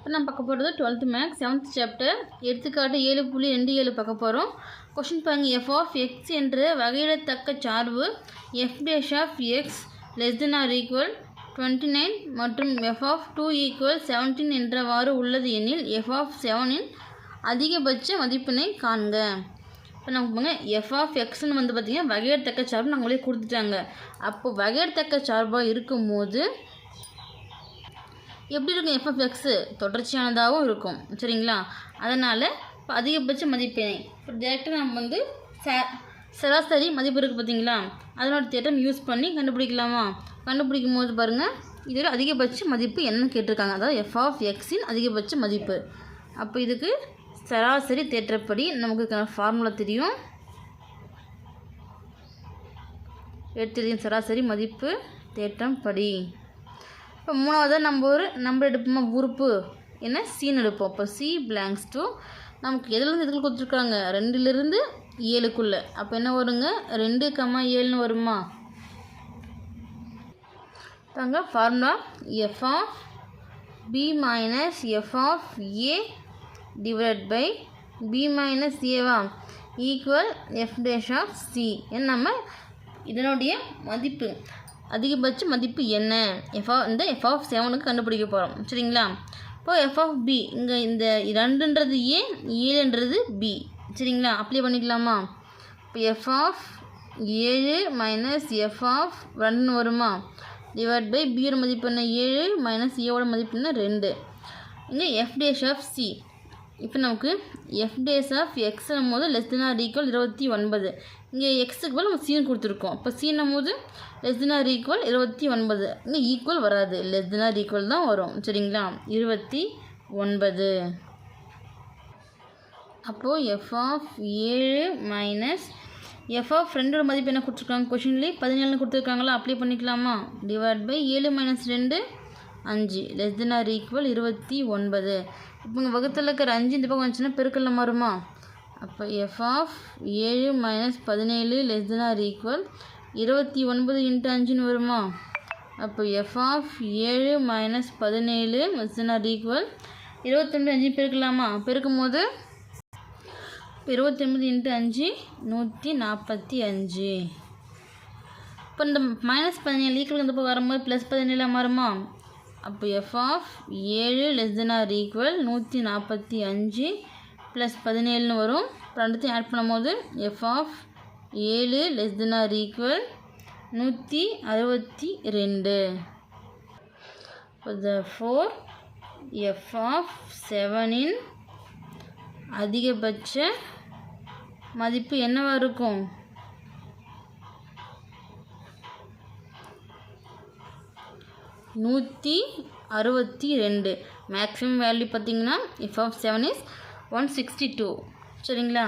இப்போ நம்ம பார்க்க போகிறது டுவெல்த்து மேக்ஸ் செவன்த் சாப்டர் எடுத்துக்காட்டு ஏழு புள்ளி ரெண்டு ஏழு பார்க்க போகிறோம். கொஷின் பாருங்க. எஃப் ஆஃப் எக்ஸ் என்ற வகையிடத்தக்க சார்பு F dash of X less than or equal twenty nine மற்றும் F of two equal seventeen என்றவாறு உள்ளது எனில் எஃப் ஆஃப் செவனின் அதிகபட்ச மதிப்பினை காண்க. இப்போ நமக்கு போங்க எஃப் ஆஃப் எக்ஸ்னு வந்து பார்த்திங்கன்னா வகையிடத்தக்க சார்பு நாங்களே கொடுத்துட்டாங்க. அப்போ வகையிடத்தக்க சார்பாக இருக்கும்போது எப்படி இருக்கும் எஃப்எஃப் எக்ஸு தொடர்ச்சியானதாகவும் இருக்கும். சரிங்களா? அதனால் இப்போ அதிகபட்ச மதிப்பெண் இப்போ டேரெக்டாக நம்ம வந்து ச சராசரி மதிப்பு இருக்குது பார்த்தீங்களா அதனோட தேட்டம் யூஸ் பண்ணி கண்டுபிடிக்கலாமா? கண்டுபிடிக்கும் போது பாருங்கள் இதில் அதிகபட்ச மதிப்பு என்னன்னு கேட்டிருக்காங்க. அதாவது எஃப் ஆஃப் எக்ஸின் அதிகபட்ச மதிப்பு. அப்போ இதுக்கு சராசரி தேற்றப்படி நமக்கு ஃபார்முலா தெரியும். எடுத்துரியும் சராசரி மதிப்பு தேற்றம் படி இப்போ மூணாவதாக நம்ம ஒரு நம்பர் எடுப்போமா உறுப்பு? என்ன? சீன் எடுப்போம். இப்போ சி பிளாங்க்ஸ் டூ நமக்கு எதுலேருந்து எதுக்கு கொடுத்துருக்காங்க? ரெண்டுலேருந்து ஏழுக்குள்ளே. அப்போ என்ன வருங்க? ரெண்டு கம்மா ஏழுன்னு வருமா? தாங்க formula F of B minus F of A divide by B minus Eva equal F dash of C நம்ம இதனுடைய மதிப்பு. அதிகபட்ச மதிப்பு என்ன? எஃப் இந்த எஃப் ஆஃப் செவனுக்கு கண்டுபிடிக்க போகிறோம் சரிங்களா? இப்போ எஃப் ஆஃப் பி இங்கே இந்த ரெண்டுன்றது ஏ ஏழுன்றது பி சரிங்களா? அப்ளை பண்ணிக்கலாமா? இப்போ எஃப் ஆஃப் ஏழு மைனஸ் எஃப் ஆஃப் ரெண்டுன்னு வருமா? டிவைட் பை பியோட மதிப்பு என்ன? ஏழு மைனஸ் ஏவோட மதிப்பு என்ன? ரெண்டு. இங்கே எஃப் டேஷ் ஆஃப் சி இப்போ நமக்கு எஃப் டேஸ் ஆஃப் எக்ஸ்னும் போது லெஸ் தென் ஆர் ஈக்குவல் இருபத்தி ஒன்பது. இங்கே எக்ஸுக்கு போல் நம்ம சீன் கொடுத்துருக்கோம். இப்போ சீனும் போது லெஸ் தென் ஆர் ஈக்குவல் இருபத்தி ஒன்பது. இங்கே ஈக்குவல் வராது. லெஸ் தென் ஆர் ஈக்குவல் தான் வரும். சரிங்களா? இருபத்தி ஒன்பது. அப்போது எஃப் ஆஃப் ஏழு மைனஸ் எஃப் ஆஃப் ரெண்டோட மதிப்பு என்ன கொடுத்துருக்காங்க? கொஷின்லேயே பதினேழுன்னு கொடுத்துருக்காங்களா? அப்ளை பண்ணிக்கலாமா? டிவைட் பை ஏழு மைனஸ் ரெண்டு அஞ்சு. லெஸ் தென் ஆர் ஈக்குவல் இருபத்தி ஒன்பது. இப்போ இங்கே வகுத்தில் இருக்கிற அஞ்சு இந்த பக்கம் வந்துச்சுன்னா பெருக்கல்ல மாறுமா அப்போ எஃப் ஆஃப் ஏழு மைனஸ் பதினேழு லெஸ் தென் ஆர் ஈக்குவல் இருபத்தி ஒன்பது இன்ட்டு அஞ்சுன்னு வருமா? அப்போ எஃப் ஆஃப் ஏழு மைனஸ் பதினேழு லெஸ் தென் ஆர் ஈக்குவல் இருபத்தொன்பது அஞ்சு பெருக்கலாமா? பெருக்கும் போது இருபத்தொன்பது இன்ட்டு அஞ்சு நூற்றி நாற்பத்தி அஞ்சு. இப்போ இந்த மைனஸ் பதினேழு ஈக்குவல் இந்த பக்கம் வரும்போது ப்ளஸ் பதினேழாக மாறுமா? அப்போ எஃப் ஆஃப் ஏழு லெஸ் தென் ஆர் ஈக்குவல் நூற்றி நாற்பத்தி அஞ்சு ப்ளஸ் பதினேழுன்னு வரும். ரெண்டுத்தையும் ஆட் பண்ணும்போது எஃப் ஆஃப் ஏழு லெஸ் தென் ஆர் ஈக்குவல் நூற்றி அறுபத்தி ரெண்டு. த ஃபோர் எஃப் ஆஃப் செவனின் அதிகபட்ச மதிப்பு என்னவாக இருக்கும்? நூற்றி அறுபத்தி ரெண்டு. மேக்ஸிமம் வேல்யூ பார்த்திங்கன்னா f of seven is one sixty two சரிங்களா?